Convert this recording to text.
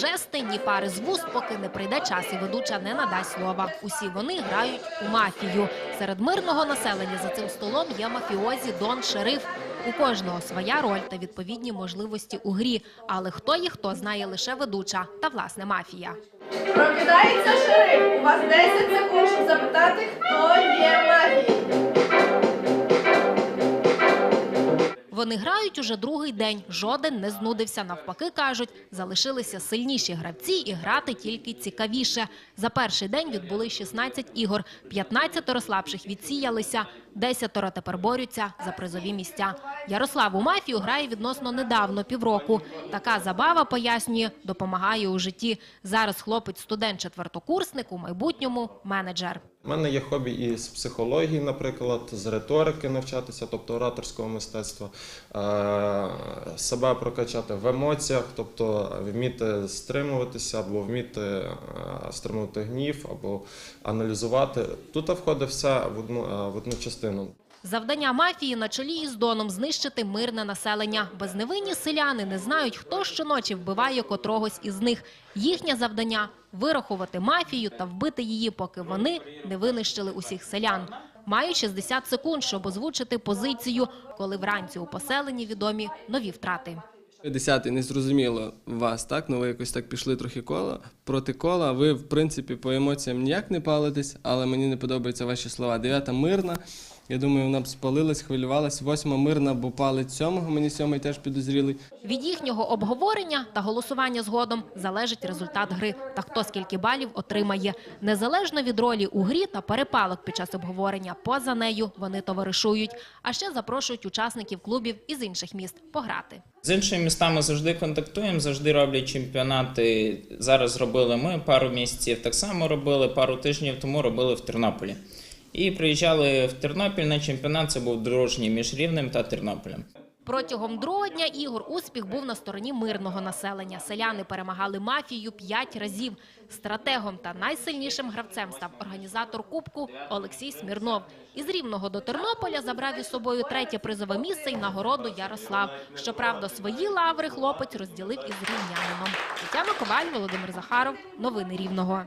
жести, ні пари з вуст, поки не прийде час і ведуча не надасть слова. Усі вони грають у мафію. Серед мирного населення за цим столом є мафіозі, дон, шериф. У кожного своя роль та відповідні можливості у грі. Але хто є хто знає лише ведуча та власне мафія. Прокидається шериф. У вас 10 Вони грають уже другий день. Жоден не знудився. Навпаки, кажуть, залишилися сильніші гравці і грати тільки цікавіше. За перший день відбули 16 ігор. 15 слабших відсіялися, 10 тепер борються за призові місця. Ярослав у мафію грає відносно недавно, півроку. Така забава, пояснює, допомагає у житті. Зараз хлопець студент-четвертокурсник, у майбутньому менеджер. У мене є хобі і з психології, наприклад, з риторики навчатися, тобто ораторського мистецтва, е, себе прокачати в емоціях, тобто вміти стримуватися або вміти е, стримувати гнів, або аналізувати. Тут входить все в одну, е, в частину. Завдання мафії на чолі із Доном знищити мирне населення. Безневинні селяни не знають, хто щоночі вбиває котрогось із них. Їхнє завдання вирахувати мафію та вбити її, поки вони не винищили усіх селян. Мають 60 секунд, щоб озвучити позицію, коли вранці у поселенні відомі нові втрати. Десятий не зрозуміло вас, так? Ну ви якось так пішли трохи кола проти кола. Ви, в принципі, по емоціям ніяк не палитесь, але мені не подобаються ваші слова. Дев'ята мирна. Я думаю, вона б спалилась, хвилювалась. Восьма мирна, бо палить сьомого. Мені сьомий теж підозрілий. Від їхнього обговорення та голосування згодом залежить результат гри та хто скільки балів отримає. Незалежно від ролі у грі та перепалок під час обговорення, поза нею вони товаришують. А ще запрошують учасників клубів із інших міст пограти. З іншими містами завжди контактуємо, завжди роблять чемпіонати. Зараз зробили ми пару місяців, так само робили, пару тижнів тому робили в Тернополі. І приїжджали в Тернопіль на чемпіонат. Це був дружній між Рівнем та Тернополем. Протягом другого дня ігор успіх був на стороні мирного населення. Селяни перемагали мафію п'ять разів. Стратегом та найсильнішим гравцем став організатор кубку Олексій Смірнов. Із Рівного до Тернополя забрав із собою третє призове місце і нагороду Ярослав. Щоправда, свої лаври хлопець розділив із рівнянином. Тетяна Коваль, Володимир Захаров. Новини Рівного.